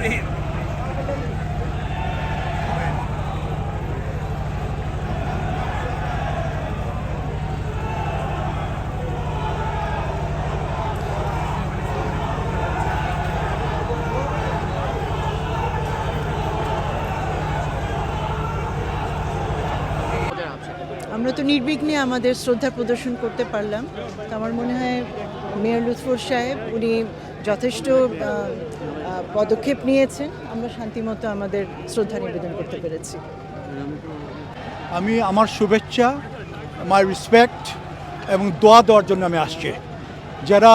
it, আমরা তো নির্বিঘ্নে আমাদের শ্রদ্ধা প্রদর্শন করতে পারলাম। তো আমার মনে হয় মেয়র লুৎফর সাহেব, উনি যথেষ্ট পদক্ষেপ নিয়েছেন। আমরা শান্তিমতো আমাদের শ্রদ্ধা নিবেদন করতে পেরেছি। আমি আমার শুভেচ্ছা মাই রেসপেক্ট এবং দোয়া দেওয়ার জন্য আমি আসছি। যারা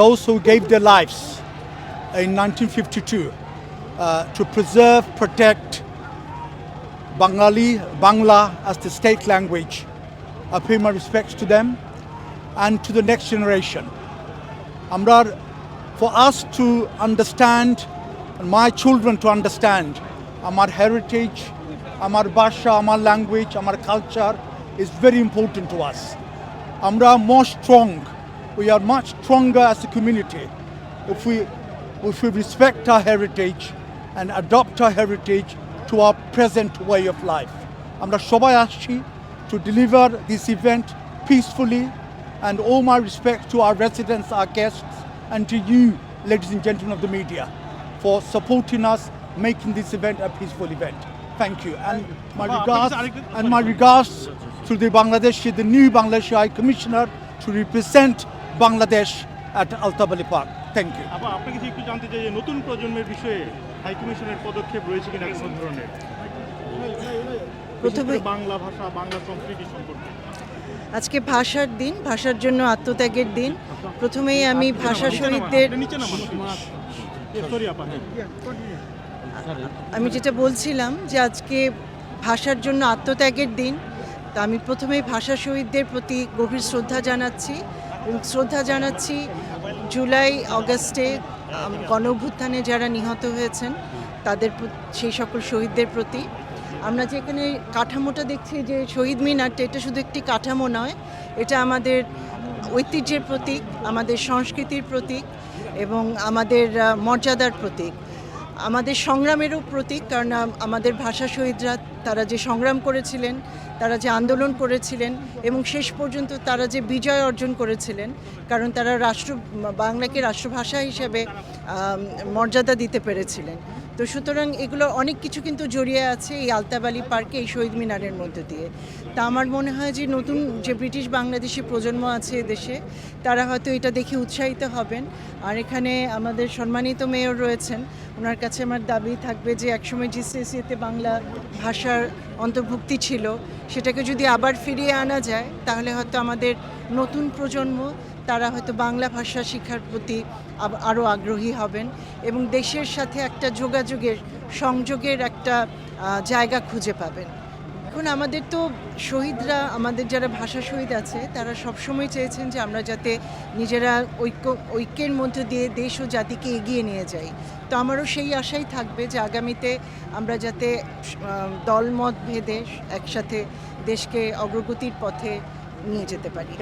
those who gave the lifes in nineteen fifty two to preserve protect Bengali, Bangla as the state language. I pay my respects to them and to the next generation. Amrar, for us to understand, and my children to understand, our heritage, our basha, our language, our culture is very important to us. Amra more strong. We are much stronger as a community if we if we respect our heritage and adopt our heritage to our present way of life. আমরা সবাই আসছি to deliver this event peacefully and all my respect to our residents, our guests and to you, ladies and gentlemen of the media, for supporting us, making this event a peaceful event. Thank you. And my regards and my regards to the Bangladesh, the new Bangladesh High Commissioner to represent Bangladesh at Altabali Park. Thank you আবার আপনাকে যদি একটু জানতে চাই যে নতুন প্রজন্মের বিষয়ে হাই কমিশনের পদক্ষেপ রয়েছে কিনা কোনো ধরনের? প্রথমে বাংলা ভাষা বাংলা সংস্কৃতি সম্পর্কে। আজকে ভাষার দিন ভাষার জন্য আত্মত্যাগের দিন। প্রথমেই আমি ভাষা শহীদদের হ্যাঁ। আমি যেটা বলছিলাম যে আজকে ভাষার জন্য আত্মত্যাগের দিন তা আমি প্রথমেই ভাষা শহীদদের প্রতি গভীর শ্রদ্ধা জানাচ্ছি শ্রদ্ধা জানাচ্ছি জুলাই, অগাস্টে গণ অভ্যুত্থানে যারা নিহত হয়েছেন, তাদের সেই সকল শহীদদের প্রতি। আমরা যেখানে কাঠামোটা দেখছি যে শহীদ মিনারটা, এটা শুধু একটি কাঠামো নয়, এটা আমাদের ঐতিহ্যের প্রতীক, আমাদের সংস্কৃতির প্রতীক এবং আমাদের মর্যাদার প্রতীক। আমাদের সংগ্রামেরও প্রতীক, কারণ আমাদের ভাষা শহীদরা তারা যে সংগ্রাম করেছিলেন, তারা যে আন্দোলন করেছিলেন এবং শেষ পর্যন্ত তারা যে বিজয় অর্জন করেছিলেন, কারণ তারা রাষ্ট্র, বাংলাকে রাষ্ট্রভাষা হিসেবে মর্যাদা দিতে পেরেছিলেন। তো সুতরাং এগুলো অনেক কিছু কিন্তু জড়িয়ে আছে এই আলতাবালি পার্কে, এই শহীদ মিনারের মধ্যে দিয়ে। তা আমার মনে হয় যে নতুন যে ব্রিটিশ বাংলাদেশি প্রজন্ম আছে দেশে, তারা হয়তো এটা দেখে উৎসাহিত হবেন। আর এখানে আমাদের সম্মানিত মেয়র রয়েছেন। ওনার কাছে আমার দাবি থাকবে যে একসময় জিসিএসিতে বাংলা ভাষার অন্তর্ভুক্তি ছিল, সেটাকে যদি আবার ফিরিয়ে আনা যায়, তাহলে হয়তো আমাদের নতুন প্রজন্ম তারা হয়তো বাংলা ভাষা শিক্ষার প্রতি আরও আগ্রহী হবেন এবং দেশের সাথে একটা যোগাযোগের, সংযোগের একটা জায়গা খুঁজে পাবেন। এখন আমাদের তো শহীদরা, আমাদের যারা ভাষা শহীদ আছে, তারা সবসময় চেয়েছেন যে আমরা যাতে নিজেরা ঐক্য, ঐক্যের মধ্যে দিয়ে দেশ ও জাতিকে এগিয়ে নিয়ে যাই। তো আমারও সেই আশাই থাকবে যে আগামীতে আমরা যাতে দলমত ভেদে একসাথে দেশকে অগ্রগতির পথে নিয়ে যেতে পারি।